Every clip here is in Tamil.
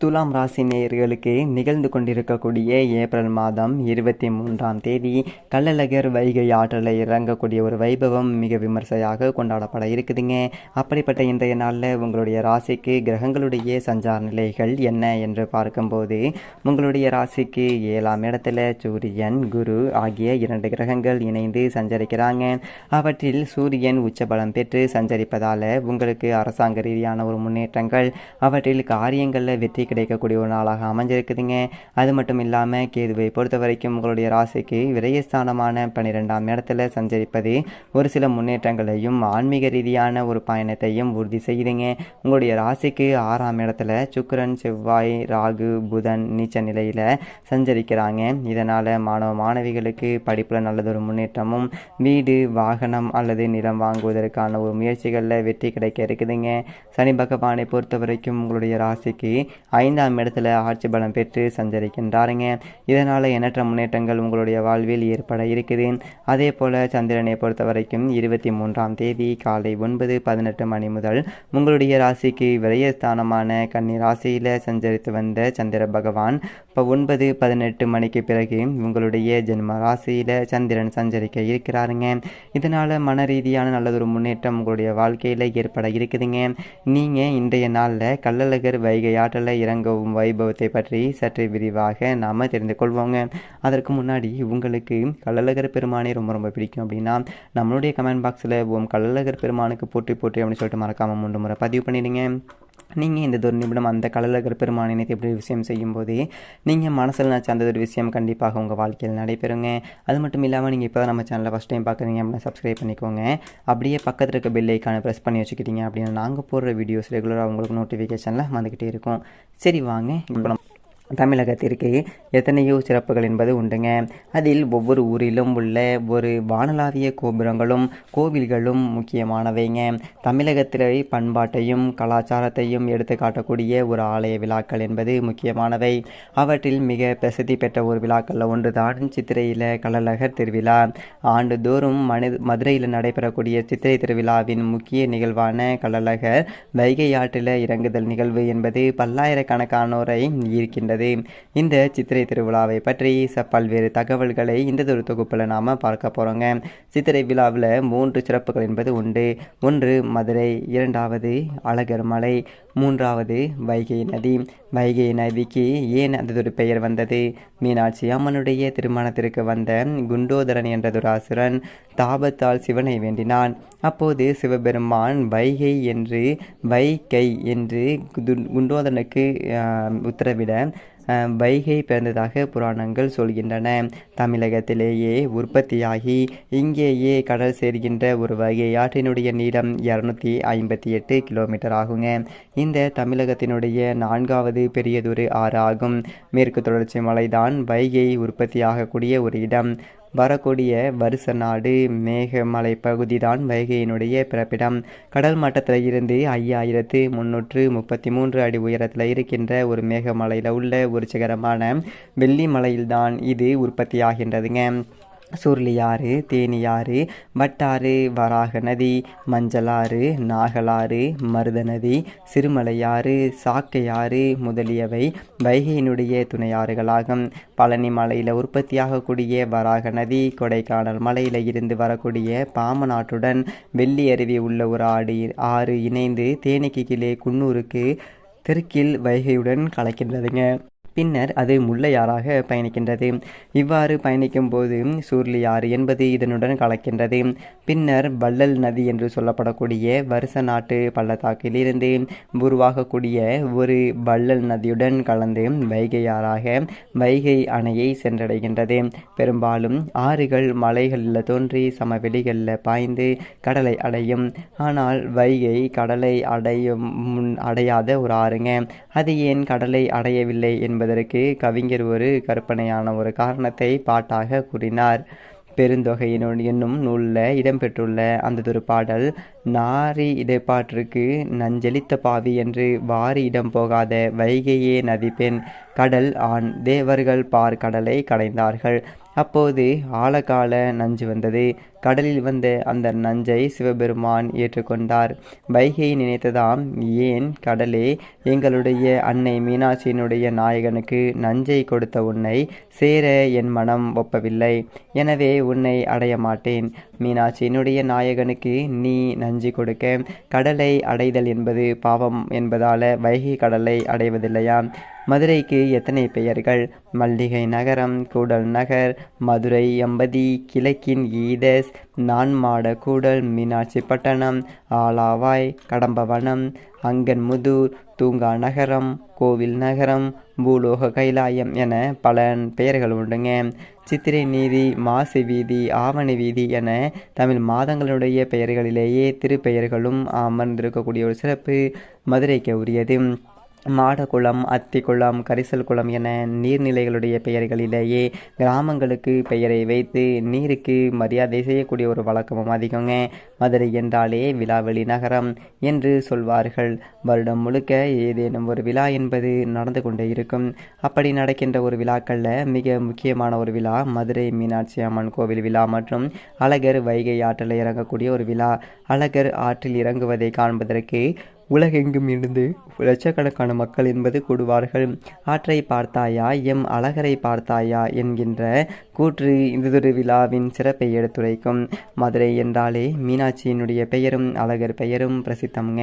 துலாம் ராசி நேயர்களுக்கு நிகழ்ந்து கொண்டிருக்கக்கூடிய ஏப்ரல் மாதம் இருபத்தி மூன்றாம் தேதி கள்ளழகர் வைகை ஆற்றலை இறங்கக்கூடிய ஒரு வைபவம் மிக விமர்சையாக கொண்டாடப்பட இருக்குதுங்க. அப்படிப்பட்ட இன்றைய நாளில் உங்களுடைய ராசிக்கு கிரகங்களுடைய சஞ்சார நிலைகள் என்ன என்று பார்க்கும்போது உங்களுடைய ராசிக்கு ஏழாம் இடத்துல சூரியன் குரு ஆகிய இரண்டு கிரகங்கள் இணைந்து சஞ்சரிக்கிறாங்க. அவற்றில் சூரியன் உச்சபலம் பெற்று சஞ்சரிப்பதால் உங்களுக்கு அரசாங்க ரீதியான ஒரு முன்னேற்றங்கள் அவற்றில் காரியங்களில் வெற்றி கிடைக்கக்கூடிய ஒரு நாளாக அமைஞ்சிருக்குதுங்க. அது மட்டும் இல்லாமல் கேதுவை பொறுத்த வரைக்கும் உங்களுடைய ராசிக்கு விரயஸ்தானமான பன்னிரெண்டாம் இடத்துல சஞ்சரிப்பது ஒரு சில முன்னேற்றங்களையும் ஆன்மீக ரீதியான ஒரு பயணத்தையும் உறுதி செய்யுதுங்க. உங்களுடைய ராசிக்கு ஆறாம் இடத்துல சுக்கரன் செவ்வாய் ராகு புதன் நீச்ச நிலையில் சஞ்சரிக்கிறாங்க. இதனால் மாணவ மாணவிகளுக்கு படிப்பில் நல்லதொரு முன்னேற்றமும் வீடு வாகனம் அல்லது நிலம் வாங்குவதற்கான ஒரு முயற்சிகளில் வெற்றி கிடைக்க இருக்குதுங்க. சனி பகவானை பொறுத்த வரைக்கும் உங்களுடைய ராசிக்கு ஐந்தாம் இடத்துல ஆட்சி பலம் பெற்று சஞ்சரிக்கின்றாருங்க. இதனால் எண்ணற்ற முன்னேற்றங்கள் உங்களுடைய வாழ்வில் ஏற்பட இருக்குது. அதே போல் சந்திரனை பொறுத்த வரைக்கும் இருபத்தி மூன்றாம் தேதி காலை ஒன்பது பதினெட்டு மணி முதல் உங்களுடைய ராசிக்கு விரயஸ்தானமான கன்னி ராசியில் சஞ்சரித்து வந்த சந்திர பகவான் இப்போ ஒன்பது பதினெட்டு மணிக்கு பிறகு உங்களுடைய ஜென்ம ராசியில் சந்திரன் சஞ்சரிக்க இருக்கிறாருங்க. இதனால் மன ரீதியான நல்லதொரு முன்னேற்றம் உங்களுடைய வாழ்க்கையில் ஏற்பட இருக்குதுங்க. நீங்கள் இன்றைய நாளில் கள்ளழகர் வைகை ஆற்றலை இறங்கவும் வைபவத்தை பற்றி சற்று விரிவாக நாம் தெரிந்து கொள்வோங்க. அதற்கு முன்னாடி உங்களுக்கு கள்ளழகர் பெருமானை ரொம்ப ரொம்ப பிடிக்கும் அப்படின்னா நம்மளுடைய கமெண்ட் பாக்ஸில் ஓம் கள்ளழகர் பெருமானுக்கு போட்டி போட்டி அப்படின்னு சொல்லிட்டு மறக்காமல் மூன்று முறை பதிவு பண்ணிடுங்க. நீங்கள் இந்த ஒரு நிமிடம் அந்த கள்ளழகர் பெருமானை நினைத்து இப்படி விஷயம் செய்யும்போது நீங்கள் மனசில் நினச்ச அந்த ஒரு விஷயம் கண்டிப்பாக உங்கள் வாழ்க்கையில் நடைபெறுங்க. அது மட்டும் இல்லாமல் நீங்கள் இப்போ தான் நம்ம சேனலை ஃபஸ்ட் டைம் பார்க்குறீங்க அப்படின்னா சப்ஸ்கிரைப் பண்ணிக்கோங்க. அப்படியே பக்கத்தில் இருக்க பெல் ஐக்கானை ப்ரெஸ் பண்ணி வச்சுக்கிட்டீங்க அப்படின்னா நாங்கள் போடுற வீடியோஸ் ரெகுலராக உங்களுக்கு நோட்டிஃபிகேஷனில் வந்துக்கிட்டே இருக்கும். சரி வாங்க. இப்போ நம்ம தமிழகத்திற்கு எத்தனையோ சிறப்புகள் என்பது உண்டுங்க. அதில் ஒவ்வொரு ஊரிலும் உள்ள ஒரு வானலாவிய கோபுரங்களும் கோவில்களும் முக்கியமானவைங்க. தமிழகத்திலே பண்பாட்டையும் கலாச்சாரத்தையும் எடுத்து காட்டக்கூடிய ஒரு ஆலய விழாக்கள் என்பது முக்கியமானவை. அவற்றில் மிக பிரசித்தி பெற்ற ஒரு விழாக்களில் ஒன்று தான் சித்திரையில் கள்ளழகர் திருவிழா. ஆண்டுதோறும் மனு மதுரையில் நடைபெறக்கூடிய சித்திரை திருவிழாவின் முக்கிய நிகழ்வான கள்ளழகர் வைகை ஆற்றில் இறங்குதல் நிகழ்வு என்பது பல்லாயிரக்கணக்கானோரை ஈர்க்கின்றது. இந்த சித்திரை திருவிழாவை பற்றி ச பல்வேறு தகவல்களை இந்த ஒரு தொகுப்பில் நாம் பார்க்க போகிறோங்க சித்திரை விழாவில் மூன்று சிறப்புகள் என்பது உண்டு. ஒன்று மதுரை. இரண்டாவது அழகர் மலை. மூன்றாவது வைகை நதி. வைகை நதிக்கு ஏன் அதொரு பெயர் வந்தது? மீனாட்சி அம்மனுடைய திருமணத்திற்கு வந்த குண்டோதரன் என்றதொரு அசுரன் தாபத்தால் சிவனை வேண்டினான். அப்போது சிவபெருமான் வைகை என்று வைகை என்று குண்டோதரனுக்கு உத்தரவிட வைகை பிறந்ததாக புராணங்கள் சொல்கின்றன. தமிழகத்திலேயே உற்பத்தியாகி இங்கேயே கடல் சேர்கின்ற ஒரு வகை ஆற்றினுடைய நீளம் இரநூத்தி ஐம்பத்தி எட்டு கிலோமீட்டர் ஆகுங்க. இந்த தமிழகத்தினுடைய நான்காவது பெரியதொரு ஆறு ஆகும் மேற்கு தொடர்ச்சி மலைதான் வைகை உற்பத்தியாகக்கூடிய ஒரு இடம். வரக்கூடிய வருஷ நாடு மேகமலை பகுதி தான் வைகையினுடைய பிறப்பிடம். கடல் மட்டத்தில் இருந்து ஐயாயிரத்து முந்நூற்று முப்பத்தி மூன்று அடி உயரத்தில் இருக்கின்ற ஒரு மேகமலையில் உள்ள ஒரு சிகரமான வெள்ளி மலையில்தான் இது உற்பத்தியாகின்றதுங்க. சுருளியாறு தேனியாறு வட்டாறு வராக நதி மஞ்சளாறு நாகலாறு மருத நதி சிறுமலையாறு சாக்கையாறு முதலியவை வைகையினுடைய துணையாறுகளாகும் பழனி மலையில் உற்பத்தியாகக்கூடிய வராக நதி கொடைக்கானல் மலையில் இருந்து வரக்கூடிய பாமநாட்டுடன் வெள்ளி அருவி உள்ள ஒரு ஆடு ஆறு இணைந்து தேனிக்கு கீழே குன்னூருக்கு தெற்கில் வைகையுடன் கலக்கின்றதுங்க. பின்னர் அது முல்லையாறாக பயணிக்கின்றது. இவ்வாறு பயணிக்கும் போது சூர்லியாறு என்பது இதனுடன் கலக்கின்றது. பின்னர் வள்ளல் நதி என்று சொல்லப்படக்கூடிய வருஷ நாட்டு பள்ளத்தாக்கிலிருந்து உருவாகக்கூடிய ஒரு வள்ளல் நதியுடன் கலந்து வைகையாறாக வைகை அணையை சென்றடைகின்றது. பெரும்பாலும் ஆறுகள் மலைகளில் தோன்றி சமவெளிகளில் பாய்ந்து கடலை அடையும். ஆனால் வைகை கடலை அடையும் முன் அடையாத ஒரு ஆறுங்க. அது ஏன் கடலை அடையவில்லை என்பது என்பதற்கு கவிஞர் ஒரு கற்பனையான ஒரு காரணத்தை பாட்டாக கூறினார். பெருந்தொகையின் என்னும் நூலில் இடம்பெற்றுள்ள அந்ததொரு பாடல் நாரி இடைப்பாட்டிற்கு நஞ்செலித்த பாவி என்று வாரி இடம் போகாத வைகையே நதிப்பெண் கடல் ஆண் தேவர்கள் பார் கடலை கடைந்தார்கள். அப்போது ஆழகால நஞ்சு வந்தது. கடலில் வந்த அந்த நஞ்சை சிவபெருமான் ஏற்றுக்கொண்டார். வைகை நினைத்ததாம் ஏன் கடலே எங்களுடைய அன்னை மீனாட்சியினுடைய நாயகனுக்கு நஞ்சை கொடுத்த உன்னை சேர என் மனம் ஒப்பவில்லை. எனவே உன்னை அடைய மாட்டேன். மீனாட்சியினுடைய நாயகனுக்கு நீ நஞ்சு கொடுக்க. கடலை அடைதல் என்பது பாவம் என்பதால வைகை கடலை அடைவதில்லையா மதுரைக்கு எத்தனை பெயர்கள்? மல்லிகை நகரம் கூடல் நகர் மதுரை எம்பதி கிழக்கின் ஈதஸ் நான்மாட கூடல் மீனாட்சி பட்டணம் ஆலாவாய் கடம்பவனம் அங்கன்முதூர் தூங்கா நகரம் கோவில் நகரம் பூலோக கைலாயம் என பல பெயர்கள் உண்டுங்க. சித்திரை நீதி மாசி வீதி ஆவணி வீதி என தமிழ் மாதங்களுடைய பெயர்களிலேயே திருப்பெயர்களும் அமர்ந்திருக்கக்கூடிய ஒரு சிறப்பு மதுரைக்கு உரியது. மாடகுளம் அத்திக்குளம் கரிசல் குளம் என நீர்நிலைகளுடைய பெயர்களிலேயே கிராமங்களுக்கு பெயரை வைத்து நீருக்கு மரியாதை செய்யக்கூடிய ஒரு வழக்கமும் அதிகங்க. மதுரை என்றாலே விழாவெளி நகரம் என்று சொல்வார்கள். வருடம் முழுக்க ஏதேனும் ஒரு விழா என்பது நடந்து கொண்டே இருக்கும். அப்படி நடக்கின்ற ஒரு விழாக்களில் மிக முக்கியமான ஒரு விழா மதுரை மீனாட்சி அம்மன் கோவில் விழா மற்றும் அழகர் வைகை ஆற்றில் இறங்கக்கூடிய ஒரு விழா. அழகர் ஆற்றில் இறங்குவதை காண்பதற்கு உலகெங்கும் இருந்து லட்சக்கணக்கான மக்கள் என்பது கூடுவார்கள். ஆற்றை பார்த்தாயா? எம் அழகரை பார்த்தாயா? என்கின்ற கூற்று இந்த விழாவின் சிறப்பை எடுத்துரைக்கும். மதுரை என்றாலே மீனாட்சியினுடைய பெயரும் அழகர் பெயரும் பிரசித்தம்ங்க.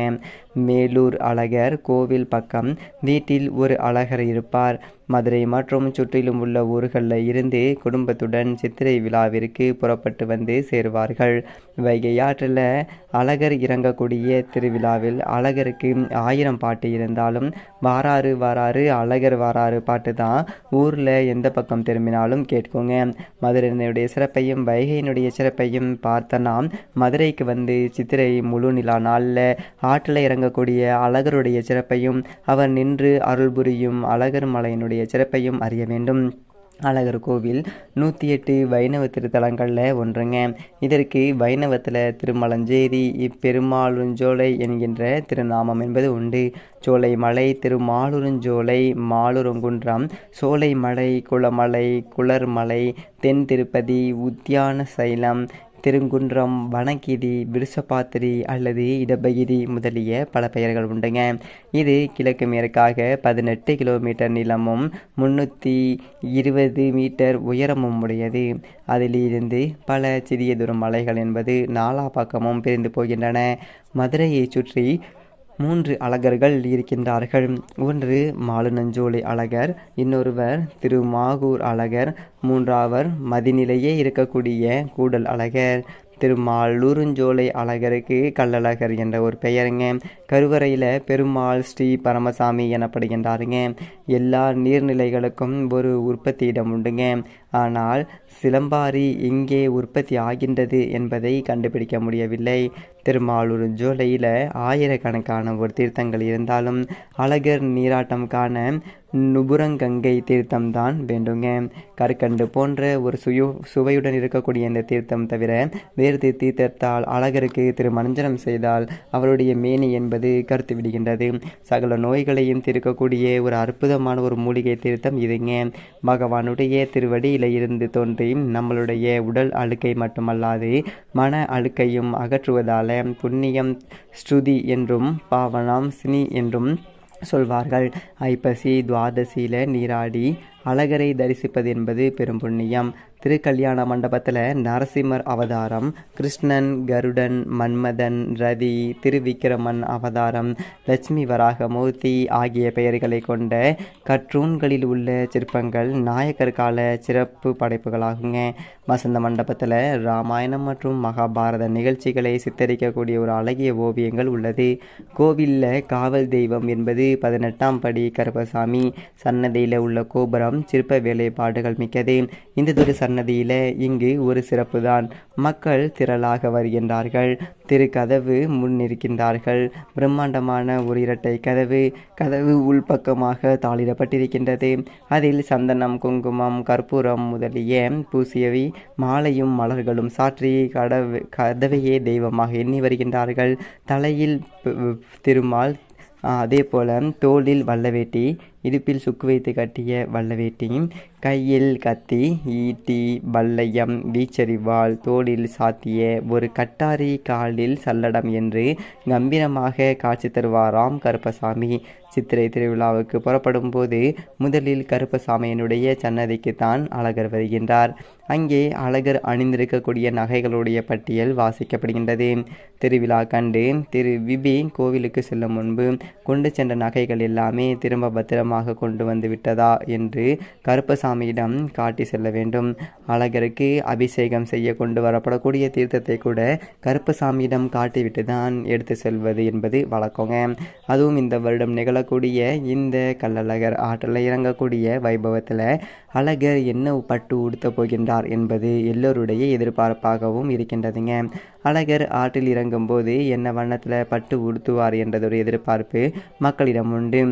மேலூர் அழகர் கோவில் பக்கம் வீட்டில் ஒரு அழகர் இருப்பார். மதுரை மற்றும் சுற்றிலும் உள்ள ஊர்களில் இருந்து குடும்பத்துடன் சித்திரை விழாவிற்கு புறப்பட்டு வந்து சேருவார்கள். வைகை ஆற்றில் அழகர் இறங்கக்கூடிய திருவிழாவில் அழகருக்கு ஆயிரம் பாட்டு இருந்தாலும் வாராறு வாராறு அழகர் வாராறு பாட்டு தான் ஊரில் எந்த பக்கம் திரும்பினாலும் கேட்குங்க. மதுரையினுடைய சிறப்பையும் வைகையினுடைய சிறப்பையும் பார்த்த நாம் மதுரைக்கு வந்து சித்திரை முழு நிலா நாளில் ஆற்றில் இறங்கக்கூடிய அழகருடைய சிறப்பையும் அவர் நின்று அருள் புரியும் அழகர் மலையினுடைய சிறப்பையும் அறிய வேண்டும். அழகர் கோவில் நூற்றி எட்டு வைணவ திருத்தலங்களில் ஒன்றுங்க. இதற்கு வைணவத்தில் திருமலஞ்சேரி இப்பெருமாளுஞ்சோலை என்கின்ற திருநாமம் என்பது உண்டு. சோலை மலை திருமாலுருஞ்சோலை மாலுருங்குன்றம் சோலை மலை குளமலை குளர்மலை தென் திருப்பதி உத்தியான சைலம் திருங்குன்றம் வனகிரி விருஷபாத்திரி அல்லது இடபகிரி முதலிய பல பெயர்கள் உண்டுங்க. இது கிழக்கு மேற்காக பதினெட்டு கிலோமீட்டர் நீளமும் முன்னூற்றி இருபது மீட்டர் உயரமும் உடையது. அதிலிருந்து பல சிறிய தூரம் மலைகள் என்பது நாலா பக்கமும் பிரிந்து போகின்றன. மதுரையை சுற்றி மூன்று அழகர்கள் இருக்கின்றார்கள். ஒன்று மாலுநஞ்சோலை அழகர் இன்னொருவர் திருமாகூர் அழகர் மூன்றாவர் மதிநிலையே இருக்கக்கூடிய கூடல் அழகர். திருமாலூருஞ்சோலை அழகருக்கு கள்ளழகர் என்ற ஒரு பெயருங்க. கருவறையில் பெருமாள் ஸ்ரீ பரமசாமி எனப்படுகின்றாருங்க. எல்லா நீர்நிலைகளுக்கும் ஒரு உற்பத்தி இடம் உண்டுங்க. ஆனால் சிலம்பாரி எங்கே உற்பத்தி ஆகின்றது என்பதை கண்டுபிடிக்க முடியவில்லை. திருமாலூர் ஜூலையில் ஆயிரக்கணக்கான ஒரு தீர்த்தங்கள் இருந்தாலும் அழகர் நீராட்டம் காண நுபுரங்கங்கை தீர்த்தம் தான் வேண்டுங்க. கற்கண்டு போன்ற ஒரு சுயு சுவையுடன் இருக்கக்கூடிய இந்த தீர்த்தம் தவிர வேறு தீர்த்தத்தால் அழகருக்கு திருமஞ்சனம் செய்தால் அவருடைய மேனி என்பது கருத்து விடுகின்றது. சகல நோய்களையும் தீர்க்கக்கூடிய ஒரு அற்புதமான ஒரு மூலிகை தீர்த்தம் இதுங்க. பகவானுடைய திருவடியில் இருந்து தோன்றி நம்மளுடைய உடல் அழுக்கை மட்டுமல்லாது மன அழுக்கையும் அகற்றுவதால புண்ணியம் ஸ்ருதி என்றும் பாவனம் சினி என்றும் சொல்வார்கள். ஐப்பசி துவாதசியில் நீராடி அழகரை தரிசிப்பது என்பது பெரும் புண்ணியம். திருக்கல்யாண மண்டபத்தில் நரசிம்மர் அவதாரம் கிருஷ்ணன் கருடன் மன்மதன் ரதி திருவிக்கிரமன் அவதாரம் லட்சுமி வராகமூர்த்தி ஆகிய பெயர்களை கொண்ட கற்றூன்களில் உள்ள சிற்பங்கள் நாயக்கர் கால சிறப்பு படைப்புகளாகுங்க. வசந்த மண்டபத்தில் ராமாயணம் மற்றும் மகாபாரத நிகழ்ச்சிகளை சித்தரிக்கக்கூடிய ஒரு அழகிய ஓவியங்கள் உள்ளது. கோவிலில் காவல் தெய்வம் என்பது பதினெட்டாம் படி கருப்பசாமி. சன்னதியில் உள்ள கோபுரம் சிற்ப வேலைப்பாடுகள் மிக்கது. இந்த துரு சன்னதியில் இங்கு ஒரு சிறப்பு தான் மக்கள் திரளாக வருகின்றார்கள். திரு கதவு முன்னிருக்கின்றார்கள். பிரம்மாண்டமான ஒரு இரட்டை கதவு. கதவு உள்பக்கமாக தாளிடப்பட்டிருக்கின்றது. அதில் சந்தனம் குங்குமம் கற்பூரம் முதலிய பூசியவை மாலையும் மலர்களும் சாற்றி கடவு கதவையே தெய்வமாக எண்ணி வருகின்றார்கள். தலையில் திருமால் அதே போல் தோளில் வல்லவேட்டி இடுப்பில் சுக்கு வைத்து கட்டிய வல்லவேட்டியின் கையில் கத்தி ஈட்டி வல்லையம் வீச்சரிவாள் தோளில் சாத்திய ஒரு கட்டாரி காலில் சல்லடம் என்று கம்பீரமாக காட்சி தருவாராம் கருப்பசாமி. சித்திரை திருவிழாவுக்கு புறப்படும் போது முதலில் கருப்பசாமியனுடைய சன்னதிக்கு தான் அழகர் வருகின்றார். அங்கே அழகர் அணிந்திருக்கக்கூடிய நகைகளுடைய பட்டியல் வாசிக்கப்படுகின்றது. திருவிழா கண்டு திரு விபி கோவிலுக்கு செல்லும் முன்பு கொண்டு சென்ற நகைகள் எல்லாமே திரும்ப பத்திரமாக கொண்டு வந்து விட்டதா என்று கருப்பசாமியிடம் காட்டி செல்ல வேண்டும். அழகருக்கு அபிஷேகம் செய்ய கொண்டு வரப்படக்கூடிய தீர்த்தத்தை கூட கருப்பசாமியிடம் காட்டிவிட்டு தான் எடுத்து செல்வது என்பது வழக்கங்க. அதுவும் இந்த வருடம் சொல்லக்கூடிய இந்த கள்ளழகர் ஆற்றில் இறங்கக்கூடிய வைபவத்தில் அழகர் என்ன பட்டு உடுத்த போகின்றார் என்பது எல்லோருடைய எதிர்பார்ப்பாகவும் இருக்கின்றதுங்க. அழகர் ஆற்றில் இறங்கும்போது என்ன வண்ணத்தில் பட்டு உடுத்துவார் என்றதொரு எதிர்பார்ப்பு மக்களிடம் உண்டு.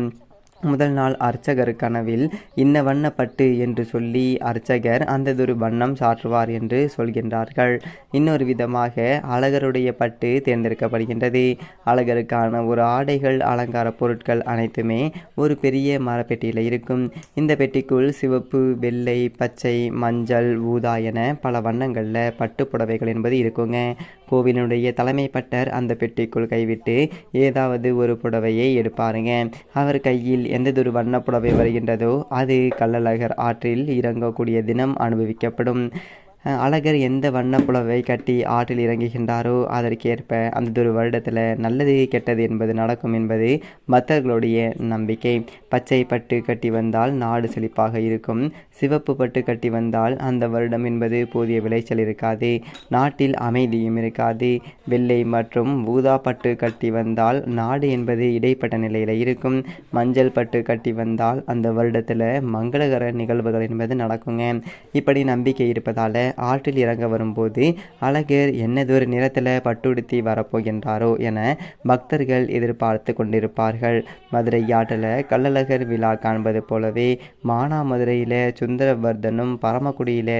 முதல் நாள் அர்ச்சகர் கனவில் இன்ன வண்ணப்பட்டு என்று சொல்லி அர்ச்சகர் அந்ததொரு வண்ணம் சாற்றுவார் என்று சொல்கின்றார்கள். இன்னொரு விதமாக அழகருடைய பட்டு தேர்ந்தெடுக்கப்படுகின்றது. அழகருக்கான ஒரு ஆடைகள் அலங்கார பொருட்கள் அனைத்துமே ஒரு பெரிய மரப்பெட்டியில் இருக்கும். இந்த பெட்டிக்குள் சிவப்பு வெள்ளை பச்சை மஞ்சள் ஊதா என பல வண்ணங்களில் பட்டு புடவைகள் என்பது இருக்குங்க. கோவிலுடைய தலைமை பட்டர் அந்த பெட்டிக்குள் கைவிட்டு ஏதாவது ஒரு புடவையை எடுப்பாருங்க. அவர் கையில் எந்ததொரு வண்ணப்புடவை புடவை வருகின்றதோ அது கள்ளழகர் ஆற்றில் இறங்கக்கூடிய தினம் அனுபவிக்கப்படும். அழகர் எந்த வண்ண புலவை கட்டி ஆற்றில் இறங்குகின்றாரோ அதற்கேற்ப அந்ததொரு வருடத்தில் நல்லது கெட்டது என்பது நடக்கும் என்பது பக்தர்களுடைய நம்பிக்கை. பச்சை பட்டு கட்டி வந்தால் நாடு செழிப்பாக இருக்கும். சிவப்பு பட்டு கட்டி வந்தால் அந்த வருடம் என்பது போதிய விளைச்சல் இருக்காது. நாட்டில் அமைதியும் இருக்காது. வெள்ளை மற்றும் ஊதா பட்டு கட்டி வந்தால் நாடு என்பது இடைப்பட்ட நிலையில் இருக்கும். மஞ்சள் பட்டு கட்டி வந்தால் அந்த வருடத்தில் மங்களகர நிகழ்வுகள் என்பது நடக்குங்க. இப்படி நம்பிக்கை இருப்பதால் ஆற்றில் இறங்க வரும்போது அழகர் என்னதொரு நிறத்தில் பட்டுடுத்தி வரப்போகின்றாரோ என பக்தர்கள் எதிர்பார்த்து கொண்டிருப்பார்கள். மதுரை ஆற்றில் கள்ளழகர் விழா காண்பது போலவே மானாமதுரையில் சுந்தரவர்தனும் பரமக்குடியில்